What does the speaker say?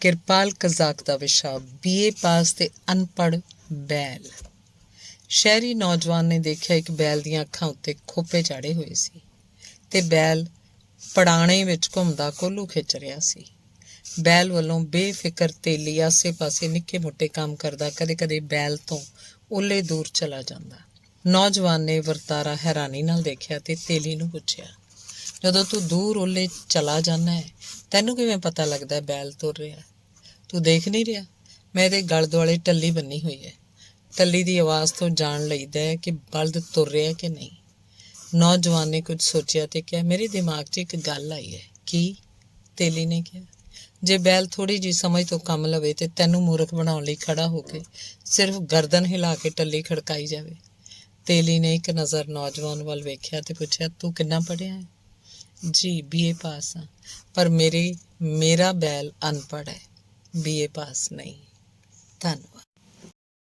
Kirpal Kazakh ਦਾ ਵਿਸ਼ਾ BA ਪਾਸ ਤੇ ਅਨਪੜ੍ਹ ਬੈਲ। ਸ਼ਹਿਰੀ ਨੌਜਵਾਨ ਨੇ ਦੇਖਿਆ ਇੱਕ ਬੈਲ ਦੀਆਂ ਅੱਖਾਂ ਉੱਤੇ ਖੋਪੇ ਚਾੜੇ ਹੋਏ ਸੀ ਤੇ ਬੈਲ ਪੜਾਣੇ ਵਿੱਚ ਘੁੰਮਦਾ ਕੋਲੂ ਖਿੱਚ ਰਿਹਾ ਸੀ। ਬੈਲ ਵੱਲੋਂ ਬੇਫਿਕਰ ਤੇਲੀ ਆਸੇ-ਪਾਸੇ ਨਿੱਕੇ-ਮੋਟੇ ਕੰਮ ਕਰਦਾ ਕਦੇ-ਕਦੇ ਬੈਲ ਤੋਂ ਉੱਲੇ ਦੂਰ ਚਲਾ ਜਾਂਦਾ। ਨੌਜਵਾਨ ਨੇ ਵਰਤਾਰਾ ਹੈਰਾਨੀ ਨਾਲ ਦੇਖਿਆ ਤੇ ਤੇਲੀ ਨੂੰ ਪੁੱਛਿਆ ਜਦੋਂ ਤੂੰ ਦੂਰ ਓਲੇ ਚਲਾ ਜਾਂਦਾ ਹੈ, ਤੈਨੂੰ ਕਿਵੇਂ ਪਤਾ ਲੱਗਦਾ ਹੈ ਬੈਲ ਤੁਰ ਰਿਹਾ ਤੂੰ ਦੇਖ ਨਹੀਂ ਰਿਹਾ? ਮੈਂ ਇਹਦੇ ਗਲ ਦੁਆਲੇ ਟੱਲੀ ਬੰਨੀ ਹੋਈ ਹੈ। ਟੱਲੀ ਦੀ ਆਵਾਜ਼ ਤੋਂ ਜਾਣ ਲਈਦਾ ਹੈ ਕਿ ਬਲਦ ਤੁਰ ਰਿਹਾ ਕਿ ਨਹੀਂ। ਨੌਜਵਾਨ ਨੇ ਕੁਝ ਸੋਚਿਆ ਤੇ ਕਿਹਾ, ਮੇਰੇ ਦਿਮਾਗ 'ਚ ਇੱਕ ਗੱਲ ਆਈ ਹੈ। ਕੀ? ਤੇਲੀ ਨੇ ਕਿਹਾ। ਜੇ ਬੈਲ ਥੋੜੀ ਜੀ ਸਮਝ ਤੋਂ ਕੰਮ ਲਵੇ ਤੇ ਤੈਨੂੰ ਮੂਰਖ ਬਣਾਉਣ ਲਈ ਖੜਾ ਹੋ ਕੇ ਸਿਰਫ ਗਰਦਨ ਹਿਲਾ ਕੇ ਟੱਲੀ ਖੜਕਾਈ ਜਾਵੇ। ਤੇਲੀ ਨੇ ਇੱਕ ਨਜ਼ਰ ਨੌਜਵਾਨ ਵੱਲ ਵੇਖਿਆ ਤੇ ਪੁੱਛਿਆ, ਤੂੰ ਕਿੰਨਾ ਪੜ੍ਹਿਆ ਹੈ? ਜੀ ਬੀਏ ਪਾਸ ਹਾਂ ਪਰ ਮੇਰੀ ਮੇਰਾ ਬੈਲ ਅਨਪੜ੍ਹ ਹੈ। ਬੀਏ ਪਾਸ ਨਹੀਂ। ਧੰਨਵਾਦ।